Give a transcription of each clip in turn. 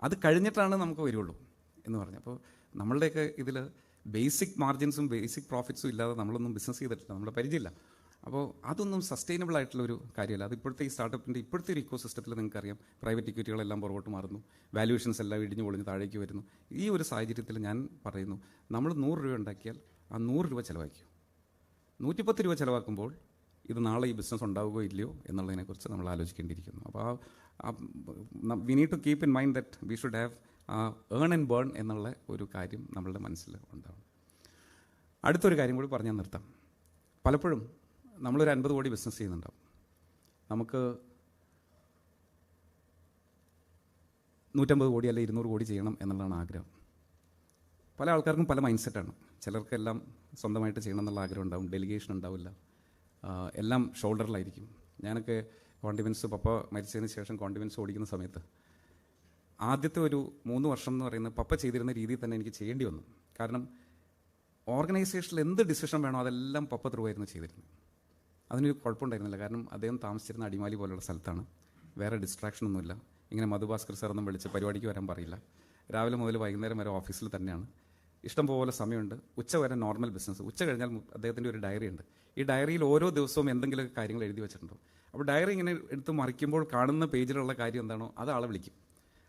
അത് കഴിഞ്ഞിട്ടാണ് നമുക്ക് വരുള്ളൂ എന്ന് പറഞ്ഞു അപ്പോൾ നമ്മളുടെയൊക്കെ ഇതിൽ ബേസിക് മാർജിൻസും ബേസിക് പ്രോഫിറ്റ്സും ഇല്ലാതെ നമ്മളൊന്നും ബിസിനസ് ചെയ്തിട്ടില്ല നമ്മുടെ പരിചയമില്ല. അപ്പോൾ അതൊന്നും സസ്റ്റൈനബിൾ ആയിട്ടുള്ള ഒരു കാര്യമല്ല. അത് ഇപ്പോഴത്തെ ഈ സ്റ്റാർട്ടപ്പിന്റെ ഇപ്പോഴത്തെ ഒരു ഇക്കോ സിസ്റ്റത്തിൽ നിങ്ങൾക്കറിയാം പ്രൈവറ്റ് ഇക്വിറ്റികളെല്ലാം പുറകോട്ട് മാറുന്നു വാല്യൂഷൻസ് എല്ലാം ഇടിഞ്ഞു പൊളിഞ്ഞ് താഴേക്ക് വരുന്നു. ഈ ഒരു സാഹചര്യത്തിൽ ഞാൻ പറയുന്നു നമ്മൾ നൂറ് രൂപ ഉണ്ടാക്കിയാൽ ആ നൂറ് രൂപ ചിലവാക്കിയോ നൂറ്റിപ്പത്ത് രൂപ ചിലവാക്കുമ്പോൾ ഇത് നാളെ ഈ ബിസിനസ് ഉണ്ടാവുകയോ ഇല്ലയോ എന്നുള്ളതിനെക്കുറിച്ച് നമ്മൾ ആലോചിക്കേണ്ടിയിരിക്കുന്നു. അപ്പോൾ ആ we need to keep in mind that we should have earn and burn എന്നുള്ള ഒരു കാര്യം നമ്മളുടെ മനസ്സിൽ ഉണ്ടാവും അടുത്തൊരു കാര്യം കൂടി പറഞ്ഞാൽ നിർത്താം. പലപ്പോഴും നമ്മളൊരു അൻപത് കോടി ബിസിനസ് ചെയ്യുന്നുണ്ടാവും. നമുക്ക് നൂറ്റമ്പത് കോടി അല്ലെ ഇരുന്നൂറ് കോടി ചെയ്യണം എന്നുള്ളതാണ് ആഗ്രഹം. പല ആൾക്കാർക്കും പല മൈൻഡ് സെറ്റാണ് ചിലർക്കെല്ലാം സ്വന്തമായിട്ട് ചെയ്യണം എന്നുള്ള ആഗ്രഹം ഉണ്ടാവും. ഡെലിഗേഷൻ ഉണ്ടാവില്ല. എല്ലാം ഷോൾഡറിലായിരിക്കും. ഞാനൊക്കെ കോണ്ടിമെൻസ് പപ്പ മരിച്ചതിന് ശേഷം കോണ്ടിമെൻസ് ഓടിക്കുന്ന സമയത്ത് ആദ്യത്തെ ഒരു മൂന്ന് വർഷം എന്ന് പറയുന്നത് പപ്പ ചെയ്തിരുന്ന രീതിയിൽ തന്നെ എനിക്ക് ചെയ്യേണ്ടി വന്നു. കാരണം ഓർഗനൈസേഷനിൽ എന്ത് ഡിസിഷൻ വേണോ അതെല്ലാം പപ്പ ത്രൂ ആയിരുന്നു ചെയ്തിരുന്നത്. അതിനൊരു കുഴപ്പമുണ്ടായിരുന്നില്ല. കാരണം അദ്ദേഹം താമസിച്ചിരുന്ന അടിമാലി പോലുള്ള സ്ഥലത്താണ്. വേറെ ഡിസ്ട്രാക്ഷൻ ഒന്നുമില്ല. ഇങ്ങനെ മധുഭാസ്കർ സാറൊന്നും വിളിച്ച് പരിപാടിക്ക് വരാൻ പറയില്ല. രാവിലെ മുതൽ വൈകുന്നേരം വരെ ഓഫീസിൽ തന്നെയാണ്. ഇഷ്ടം പോലെ സമയമുണ്ട്. ഉച്ച വരെ നോർമൽ ബിസിനസ് ഉച്ച കഴിഞ്ഞാൽ അദ്ദേഹത്തിന്റെ ഒരു ഡയറി ഉണ്ട്. ഈ ഡയറിയിൽ ഓരോ ദിവസവും എന്തെങ്കിലുമൊക്കെ കാര്യങ്ങൾ എഴുതി വെച്ചിട്ടുണ്ടാവും അപ്പോൾ ഡയറി ഇങ്ങനെ എടുത്ത് മറിക്കുമ്പോൾ കാണുന്ന പേജിലുള്ള കാര്യം എന്താണോ അത് ആളെ വിളിക്കും.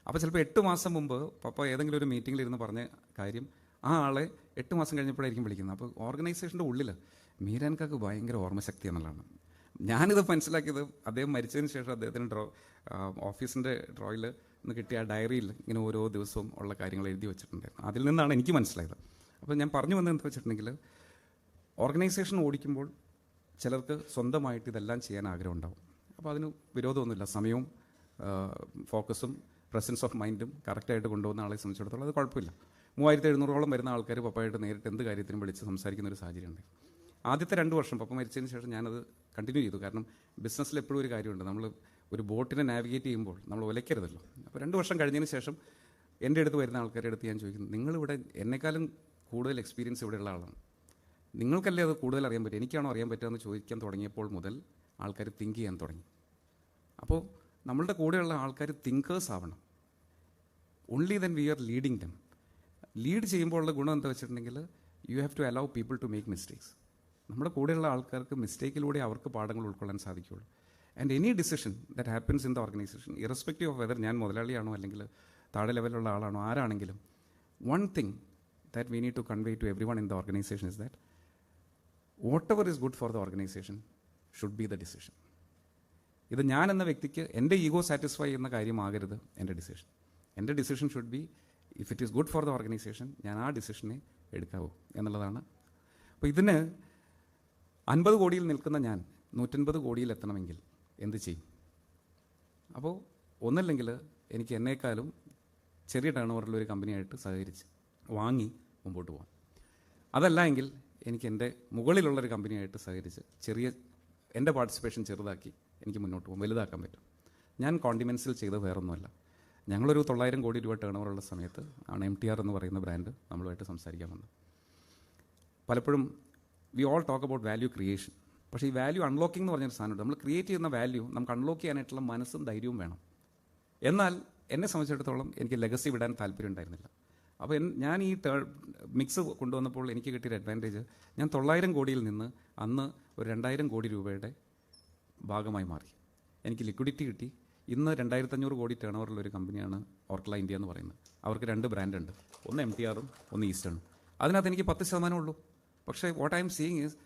അപ്പോൾ ചിലപ്പോൾ എട്ട് മാസം മുമ്പ് പപ്പ ഏതെങ്കിലും ഒരു മീറ്റിംഗിൽ ഇരുന്ന് പറഞ്ഞ കാര്യം ആ ആളെ എട്ട് മാസം കഴിഞ്ഞപ്പോഴായിരിക്കും വിളിക്കുന്നത്. അപ്പോൾ ഓർഗനൈസേഷന്റെ ഉള്ളിൽ മീരാൻകാക്ക് ഭയങ്കര ഓർമ്മശക്തി എന്നുള്ളതാണ് ഞാനിത് മനസ്സിലാക്കിയത് അദ്ദേഹം മരിച്ചതിന് ശേഷം അദ്ദേഹത്തിന് ഡ്രോ ഓഫീസിന്റെ ഡ്രോയിൽ നിന്ന് കിട്ടിയ ആ ഡയറിയിൽ ഇങ്ങനെ ഓരോ ദിവസവും ഉള്ള കാര്യങ്ങൾ എഴുതി വെച്ചിട്ടുണ്ടായിരുന്നു. അതിൽ നിന്നാണ് എനിക്ക് മനസ്സിലായത്. അപ്പോൾ ഞാൻ പറഞ്ഞു വന്നത് എന്താ വെച്ചിട്ടുണ്ടെങ്കിൽ ഓർഗനൈസേഷൻ ഓടിക്കുമ്പോൾ ചിലർക്ക് സ്വന്തമായിട്ട് ഇതെല്ലാം ചെയ്യാൻ ആഗ്രഹം ഉണ്ടാവും അപ്പോൾ അതിന് വിരോധമൊന്നുമില്ല. സമയവും ഫോക്കസും പ്രസൻസ് ഓഫ് മൈൻഡും കറക്റ്റായിട്ട് കൊണ്ടുപോകുന്ന ആളെ സംബന്ധിച്ചിടത്തോളം അത് കുഴപ്പമില്ല. മൂവായിരത്തി എഴുന്നൂറോളം വരുന്ന ആൾക്കാർ പപ്പയായിട്ട് നേരിട്ട് എന്ത് കാര്യത്തിനും വിളിച്ച് സംസാരിക്കുന്ന ഒരു സാഹചര്യമുണ്ട്. ആദ്യത്തെ രണ്ട് വർഷം പപ്പ മരിച്ചതിന് ശേഷം ഞാനത് കണ്ടിന്യൂ ചെയ്തു. കാരണം ബിസിനസ്സിൽ എപ്പോഴും ഒരു കാര്യമുണ്ട്. നമ്മൾ ഒരു ബോട്ടിനെ നാവിഗേറ്റ് ചെയ്യുമ്പോൾ നമ്മൾ ഒലയ്ക്കരുതല്ലോ. അപ്പോൾ രണ്ട് വർഷം കഴിഞ്ഞതിന് ശേഷം എന്റെ അടുത്ത് വരുന്ന ആൾക്കാരുടെ അടുത്ത് ഞാൻ ചോദിക്കുന്നു നിങ്ങളിവിടെ എന്നെക്കാളും കൂടുതൽ എക്സ്പീരിയൻസ് ഇവിടെയുള്ള ആളാണ്. നിങ്ങൾക്കല്ലേ അത് കൂടുതൽ അറിയാൻ പറ്റും എനിക്കാണോ അറിയാൻ പറ്റുക എന്ന് ചോദിക്കാൻ തുടങ്ങിയപ്പോൾ മുതൽ ആൾക്കാർ തിങ്ക് ചെയ്യാൻ തുടങ്ങി. അപ്പോൾ നമ്മളുടെ കൂടെയുള്ള ആൾക്കാർ തിങ്കേഴ്സ് ആവണം. Only then we are leading them lead ചെയ്യുമ്പോൾ ഉള്ള ഗുണം എന്താ വെച്ചിട്ടുണ്ടെങ്കിൽ you have to allow people to make mistakes നമ്മുടെ കൂടെയുള്ള ആൾക്കാർക്ക് മിസ്റ്റേക്കിലൂടെ അവർക്ക് പാഠങ്ങൾ ഉൾക്കൊള്ളാൻ സാധിക്കുകയുള്ളൂ. And any decision that happens in the organisation irrespective of whether ഞാൻ മുതലാളിയാണോ അല്ലെങ്കിൽ താഴെ ലെവലിലുള്ള ആളാണോ ആരാണെങ്കിലും one thing that we need to convey to everyone in the organisation is that whatever is good for the organisation should be the decision ഇത് ഞാൻ എന്ന വ്യക്തിക്ക് എന്റെ ഈഗോ സാറ്റിസ്ഫൈ ചെയ്യുന്ന കാര്യമാകരുത് എന്റെ ഡിസിഷൻ എന്റെ decision should be if it is good for the organisation ഞാൻ ആ ഡിസിഷനെ എടുക്കാവൂ എന്നുള്ളതാണ്. അപ്പോൾ ഇതിന് അൻപത് കോടിയിൽ നിൽക്കുന്ന ഞാൻ നൂറ്റൻപത് കോടിയിൽ എത്തണമെങ്കിൽ എന്ത് ചെയ്യും? അപ്പോൾ ഒന്നല്ലെങ്കിൽ എനിക്ക് എന്നേക്കാളും ചെറിയ ടേൺ ഓവറിലൊരു കമ്പനിയായിട്ട് സഹകരിച്ച് വാങ്ങി മുമ്പോട്ട് പോകാം അതല്ല എങ്കിൽ എനിക്ക് എന്റെ മുകളിലുള്ളൊരു കമ്പനിയായിട്ട് സഹകരിച്ച് ചെറിയ എന്റെ പാർട്ടിസിപ്പേഷൻ ചെറുതാക്കി എനിക്ക് മുന്നോട്ട് പോകും. വലുതാക്കാൻ പറ്റും. ഞാൻ കോണ്ടിമെൻസിൽ ചെയ്ത വേറൊന്നുമല്ല. ഞങ്ങളൊരു തൊള്ളായിരം കോടി രൂപ ടേൺ ഓവറുള്ള സമയത്ത് ആണ് എം ടി ആർ എന്ന് പറയുന്ന ബ്രാൻഡ് നമ്മളുമായിട്ട് സംസാരിക്കാൻ വന്നത്. പലപ്പോഴും we all talk about value creation പക്ഷേ ഈ വാല്യൂ അൺലോക്കിംഗ് എന്ന് പറഞ്ഞൊരു സാധനമുണ്ട്. നമ്മൾ ക്രിയേറ്റ് ചെയ്യുന്ന വാല്യൂ നമുക്ക് അൺലോക്ക് ചെയ്യാനായിട്ടുള്ള മനസ്സും ധൈര്യവും വേണം. എന്നാൽ എന്നെ സംബന്ധിച്ചിടത്തോളം എനിക്ക് ലെഗസി വിടാൻ താല്പര്യം ഉണ്ടായിരുന്നില്ല. അപ്പോൾ ഞാൻ ഈ മിക്സ് കൊണ്ടുവന്നപ്പോൾ എനിക്ക് കിട്ടിയൊരു അഡ്വാന്റേജ് ഞാൻ തൊള്ളായിരം കോടിയിൽ നിന്ന് അന്ന് ഒരു രണ്ടായിരം കോടി രൂപയുടെ ഭാഗമായി മാറി. എനിക്ക് ലിക്വിഡിറ്റി കിട്ടി. ഇന്ന് രണ്ടായിരത്തഞ്ഞൂറ് കോടി ടേൺ ഓവറുള്ള ഒരു കമ്പനിയാണ് ഓർക്കല ഇന്ത്യ എന്ന് പറയുന്നത്. അവർക്ക് രണ്ട് ബ്രാൻഡുണ്ട് ഒന്ന് എം ടി ആറും ഒന്ന് ഈസ്റ്റേണും അതിനകത്ത് എനിക്ക് പത്ത് ശതമാനം ഉള്ളൂ. പക്ഷേ what I M seeing is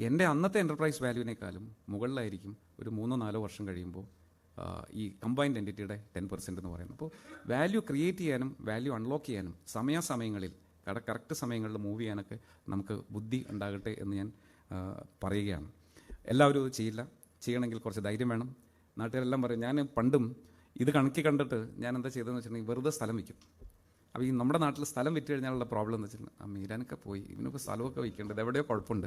എന്റെ അന്നത്തെ എന്റർപ്രൈസ് വാല്യൂവിനേക്കാളും മുകളിലായിരിക്കും ഒരു മൂന്നോ നാലോ വർഷം കഴിയുമ്പോൾ ഈ കമ്പൈൻഡ് എന്റിറ്റിയുടെ ടെൻ പെർസെന്റ് എന്ന് പറയുന്നത്. അപ്പോൾ വാല്യൂ ക്രിയേറ്റ് ചെയ്യാനും വാല്യൂ അൺലോക്ക് ചെയ്യാനും സമയാസമയങ്ങളിൽ കറക്റ്റ് സമയങ്ങളിൽ മൂവ് ചെയ്യാനൊക്കെ നമുക്ക് ബുദ്ധി ഉണ്ടാകട്ടെ എന്ന് ഞാൻ പറയുകയാണ്. എല്ലാവരും ഇത് ചെയ്യില്ല. ചെയ്യണമെങ്കിൽ കുറച്ച് ധൈര്യം വേണം. നാട്ടുകാരെല്ലാം പറയും ഞാൻ പണ്ടും ഇത് കണക്കി കണ്ടിട്ട് ഞാൻ എന്താ ചെയ്തതെന്ന് വെച്ചിട്ടുണ്ടെങ്കിൽ വെറുതെ സ്ഥലം വയ്ക്കും. അപ്പോൾ ഈ നമ്മുടെ നാട്ടിൽ സ്ഥലം വിറ്റ് കഴിഞ്ഞാലുള്ള പ്രോബ്ലം എന്ന് വെച്ചിട്ടുണ്ടെങ്കിൽ ആ മീരാനൊക്കെ പോയി. ഇവനിപ്പോൾ സ്ഥലമൊക്കെ വയ്ക്കേണ്ടത് എവിടെയോ കുഴപ്പമുണ്ട്.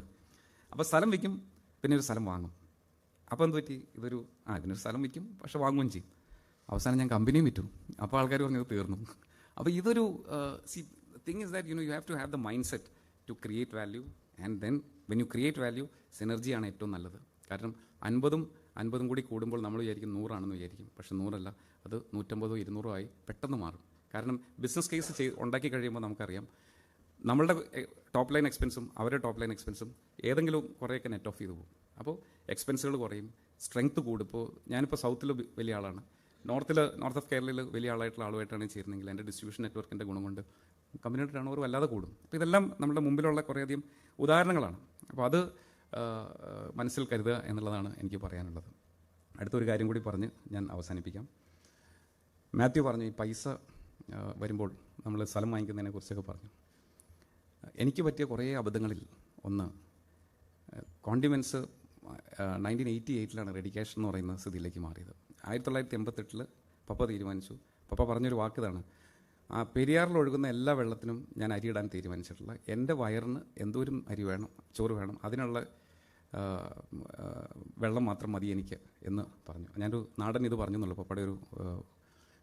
അപ്പോൾ സ്ഥലം വയ്ക്കും പിന്നെ ഒരു സ്ഥലം വാങ്ങും. അപ്പോൾ എന്ത് പറ്റി? ഇതൊരു ആ ഇതിനൊരു സ്ഥലം വിൽക്കും പക്ഷെ വാങ്ങുകയും ചെയ്യും. അവസാനം ഞാൻ കമ്പനിയും വിറ്റു. അപ്പോൾ ആൾക്കാർ പറഞ്ഞത് തീർന്നു. അപ്പോൾ ഇതൊരു C thing is that you know you have to have the mindset to create value and then when you create value സിനർജിയാണ് ഏറ്റവും നല്ലത്. കാരണം അൻപതും അൻപതും കൂടി കൂടുമ്പോൾ നമ്മൾ വിചാരിക്കും നൂറാണെന്ന് വിചാരിക്കും. പക്ഷെ നൂറല്ല അത് നൂറ്റമ്പതോ ഇരുന്നൂറോ ആയി പെട്ടെന്ന് മാറും. കാരണം ബിസിനസ് കേസ് ചെയ് ഉണ്ടാക്കി കഴിയുമ്പോൾ നമുക്കറിയാം നമ്മളുടെ ടോപ്പ് ലൈൻ എക്സ്പെൻസും അവരുടെ ടോപ്പ് ലൈൻ എക്സ്പെൻസും ഏതെങ്കിലും കുറേയൊക്കെ നെറ്റ് ഓഫ് ചെയ്ത് പോകും. അപ്പോൾ എക്സ്പെൻസുകൾ കുറയും. സ്ട്രെങ്ത് കൂടും ഇപ്പോൾ ഞാനിപ്പോൾ സൗത്തിൽ വലിയ ആളാണ്. നോർത്തിൽ നോർത്ത് ഓഫ് കേരളയിൽ വലിയ ആളായിട്ടുള്ള ആളുമായിട്ടാണ് ചേരുന്നെങ്കിൽ എന്റെ ഡിസ്ട്രിബ്യൂഷൻ നെറ്റ്വർക്കിന്റെ ഗുണം കൊണ്ട് കമ്പനിയുടെ ടേൺ ഓവർ വല്ലാതെ കൂടും. അപ്പോൾ ഇതെല്ലാം നമ്മുടെ മുമ്പിലുള്ള കുറേയധികം ഉദാഹരണങ്ങളാണ്. അപ്പോൾ അത് മനസ്സിൽ കരുതുക എന്നുള്ളതാണ് എനിക്ക് പറയാനുള്ളത്. അടുത്തൊരു കാര്യം കൂടി പറഞ്ഞ് ഞാൻ അവസാനിപ്പിക്കാം. മാത്യു പറഞ്ഞു ഈ പൈസ വരുമ്പോൾ നമ്മൾ സ്ഥലം വാങ്ങിക്കുന്നതിനെ കുറിച്ചൊക്കെ പറഞ്ഞു. എനിക്ക് പറ്റിയ കുറേ അബദ്ധങ്ങളിൽ ഒന്ന് കോണ്ടിമെന്റ്സ് നയന്റീൻ എയ്റ്റി എയ്റ്റിലാണ് റെഡിക്കേഷൻ എന്ന് പറയുന്ന സ്ഥിതിയിലേക്ക് മാറിയത്. ആയിരത്തി തൊള്ളായിരത്തി എൺപത്തെട്ടിൽ പപ്പ തീരുമാനിച്ചു. പപ്പ പറഞ്ഞൊരു വാക്കിതാണ് ആ പെരിയാറിൽ ഒഴുകുന്ന എല്ലാ വെള്ളത്തിനും ഞാൻ അരിയിടാൻ തീരുമാനിച്ചിട്ടുള്ള എന്റെ വയറിന് എന്തോരം അരി വേണം ചോറ് വേണം അതിനുള്ള വെള്ളം മാത്രം മതി എനിക്ക് എന്ന് പറഞ്ഞു. ഞാനൊരു നാടൻ ഇത് പറഞ്ഞു എന്നുള്ളൂ പപ്പയുടെ ഒരു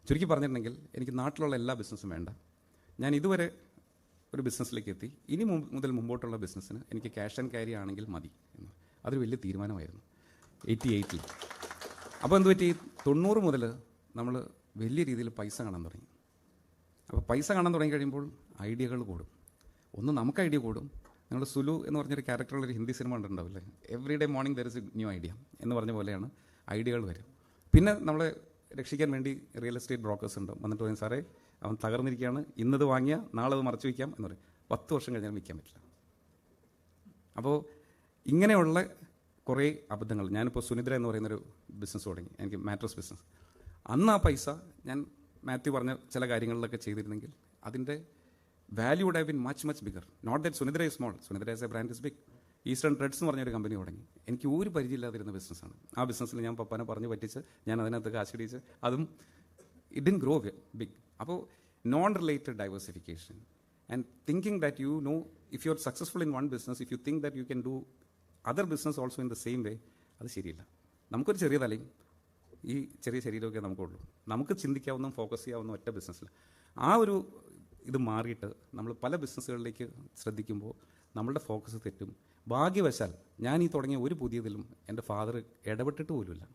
ചുരുക്കി പറഞ്ഞിട്ടുണ്ടെങ്കിൽ എനിക്ക് നാട്ടിലുള്ള എല്ലാ ബിസിനസ്സും വേണ്ട. ഞാൻ ഇതുവരെ ഒരു ബിസിനസ്സിലേക്ക് എത്തി. ഇനി മുതൽ മുമ്പോട്ടുള്ള ബിസിനസ്സിന് എനിക്ക് ക്യാഷ് ആൻഡ് ക്യാരി ആണെങ്കിൽ മതി എന്ന്. അതൊരു വലിയ തീരുമാനമായിരുന്നു. എയ്റ്റി എയ്റ്റിൽ. അപ്പോൾ എന്ത് പറ്റി? തൊണ്ണൂറ് മുതൽ നമ്മൾ വലിയ രീതിയിൽ പൈസ കാണാൻ തുടങ്ങി. അപ്പോൾ പൈസ കാണാൻ തുടങ്ങി കഴിയുമ്പോൾ ഐഡിയകൾ കൂടും. ഒന്ന് നമുക്ക് ഐഡിയ കൂടും. നിങ്ങൾ സുലു എന്ന് പറഞ്ഞൊരു ക്യാരക്ടറുള്ള ഒരു Hindi cinema കണ്ടിട്ടുണ്ടാവില്ലേ? Every day morning there is new idea എന്ന് പറഞ്ഞ പോലെയാണ് ഐഡിയകൾ വരും പിന്നെ നമ്മളെ രക്ഷിക്കാൻ വേണ്ടി റിയൽ എസ്റ്റേറ്റ് ബ്രോക്കേഴ്സ് ഉണ്ട്. വന്നിട്ട് പറയും സാറേ അവൻ തകർന്നിരിക്കുകയാണ്. ഇന്നത് വാങ്ങിയാൽ നാളെ അത് മറച്ചു വയ്ക്കാം എന്ന് പറയും. പത്ത് വർഷം കഴിഞ്ഞാൽ വിൽക്കാൻ പറ്റില്ല. അപ്പോൾ ഇങ്ങനെയുള്ള കുറേ അബദ്ധങ്ങൾ. ഞാനിപ്പോൾ സുനിദ്ര എന്ന് പറയുന്നൊരു ബിസിനസ് തുടങ്ങി. എനിക്ക് മാട്രസ് ബിസിനസ് അന്ന് ആ പൈസ ഞാൻ മാത്യു പറഞ്ഞ ചില കാര്യങ്ങളിലൊക്കെ ചെയ്തിരുന്നെങ്കിൽ അതിന്റെ value would have been much much bigger not that Sunidra is small Sunidra is a brand is big eastern treads എന്ന് പറഞ്ഞൊരു കമ്പനി തുടങ്ങി. എനിക്ക് ഒരു പരിചയമില്ലാതിരുന്ന ബിസിനസ്സാണ് ആ ബിസിനസ്സിൽ ഞാൻ പപ്പാനെ പറഞ്ഞ് പറ്റിച്ച് ഞാൻ അതിനകത്ത് കാശ് ഇടിച്ച് അതും ഇറ്റ് ഗ്രോ ബിഗ് അപ്പോൾ non related diversification and thinking that you know if you are successful in one business if you think that you can do other business also in the same way അത് ശരിയില്ല. നമുക്കൊരു ചെറിയ തലയും ഈ ചെറിയ ശരീരമൊക്കെ നമുക്കുള്ളൂ. നമുക്ക് ചിന്തിക്കാവുന്ന focus ചെയ്യാവുന്ന ഒറ്റ ബിസിനസ്സിൽ ആ ഒരു ഇത് മാറിയിട്ട് നമ്മൾ പല ബിസിനസ്സുകളിലേക്ക് ശ്രദ്ധിക്കുമ്പോൾ നമ്മളുടെ ഫോക്കസ് തെറ്റും. ഭാഗ്യവശാൽ ഞാൻ ഈ തുടങ്ങിയ ഒരു പുതിയതിലും എന്റെ ഫാദർ ഇടപെട്ടിട്ട് പോലുമില്ല.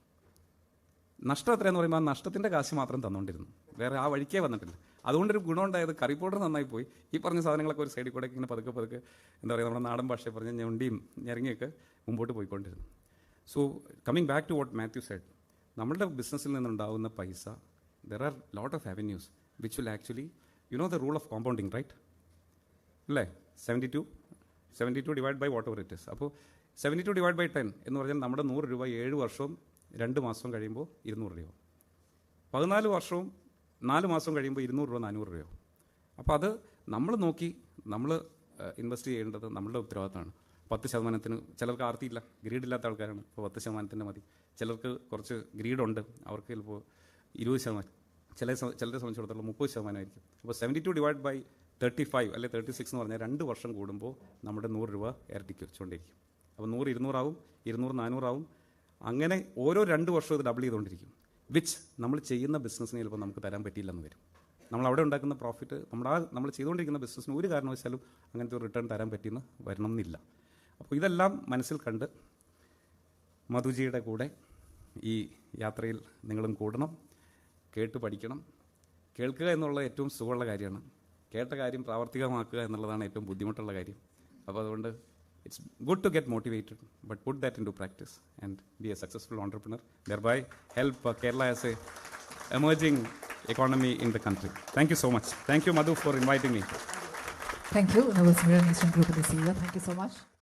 നഷ്ടം എത്രയെന്ന് പറയുമ്പോൾ ആ നഷ്ടത്തിന്റെ കാശ് മാത്രം തന്നുകൊണ്ടിരുന്നു വേറെ ആ വഴിക്കേ വന്നിട്ടില്ല. അതുകൊണ്ടൊരു ഗുണമുണ്ടായത് കറി പൗഡർ നന്നായി പോയി. ഈ പറഞ്ഞ സാധനങ്ങളൊക്കെ ഒരു സൈഡിൽ കൂടെ ഇങ്ങനെ പതുക്കെ പതുക്കെ എന്താ പറയുക നമ്മുടെ നാടൻ ഭാഷയെ പറഞ്ഞ ഞൊണ്ടിയും ഞെരങ്ങിയൊക്കെ മുമ്പോട്ട് പോയിക്കൊണ്ടിരുന്നു. So coming back to what Mathew said നമ്മളുടെ ബിസിനസ്സിൽ നിന്നുണ്ടാകുന്ന പൈസ there are lot of avenues which will actually you know the rule of compounding right അല്ലേ? Seventy two seventy two divide by what over it is അപ്പോൾ seventy two divide by ten എന്ന് പറഞ്ഞാൽ നമ്മുടെ നൂറ് രൂപ ഏഴ് വർഷവും രണ്ട് മാസവും കഴിയുമ്പോൾ ഇരുന്നൂറ് രൂപ പതിനാല് വർഷവും നാല് മാസം കഴിയുമ്പോൾ ഇരുന്നൂറ് രൂപ നാനൂറ് രൂപയോ അപ്പോൾ അത് നമ്മൾ നോക്കി നമ്മൾ ഇൻവെസ്റ്റ് ചെയ്യേണ്ടത് നമ്മളുടെ ഉത്തരവാദിത്തമാണ്. പത്ത് ശതമാനത്തിന് ചിലർക്ക് ആർത്തിയില്ല ഗ്രീഡ് ഇല്ലാത്ത ആൾക്കാരാണ്. ഇപ്പോൾ പത്ത് ശതമാനത്തിന്റെ മതി. ചിലർക്ക് കുറച്ച് ഗ്രീഡുണ്ട് അവർക്ക് ചിലപ്പോൾ ഇരുപത് ശതമാനം ചില ചിലരെ സംബന്ധിച്ചിടത്തോളം മുപ്പത് ശതമാനമായിരിക്കും. അപ്പോൾ seventy two divide by thirty five അല്ലെ തേർട്ടി സിക്സ് എന്ന് പറഞ്ഞാൽ രണ്ട് വർഷം കൂടുമ്പോൾ നമ്മുടെ നൂറ് രൂപ ഇരട്ടിക്ക് വെച്ചുകൊണ്ടിരിക്കും. അപ്പോൾ നൂറ് ഇരുന്നൂറാവും ഇരുന്നൂറ് നാനൂറാവും. അങ്ങനെ ഓരോ രണ്ട് വർഷവും ഇത് ഡബിൾ ചെയ്തുകൊണ്ടിരിക്കും. വിച്ച് നമ്മൾ ചെയ്യുന്ന ബിസിനസ്സിന് ചിലപ്പോൾ നമുക്ക് തരാൻ പറ്റിയില്ലെന്ന് വരും. നമ്മൾ അവിടെ ഉണ്ടാക്കുന്ന പ്രോഫിറ്റ് നമ്മൾ ആ നമ്മൾ ചെയ്തുകൊണ്ടിരിക്കുന്ന ബിസിനസ്സിന് ഒരു കാരണവശാലും അങ്ങനത്തെ ഒരു റിട്ടേൺ തരാൻ പറ്റിയെന്ന് വരണം എന്നില്ല അപ്പോൾ ഇതെല്ലാം മനസ്സിൽ കണ്ട് മധുജിയുടെ കൂടെ ഈ യാത്രയിൽ നിങ്ങളും കൂടണം കേട്ട് പഠിക്കണം. കേൾക്കുക എന്നുള്ളത് ഏറ്റവും സുഖമുള്ള കാര്യമാണ്. കേട്ട കാര്യം പ്രാവർത്തികമാക്കുക എന്നുള്ളതാണ് ഏറ്റവും ബുദ്ധിമുട്ടുള്ള കാര്യം. അപ്പോൾ അതുകൊണ്ട് it's good to get motivated, but put that into practice and be a successful entrepreneur, thereby help uh, Kerala as a emerging economy in the country. Thank you so much. Thank you, Madhu, for inviting me. Thank you. That was Nation Group of the CEO. Thank you so much.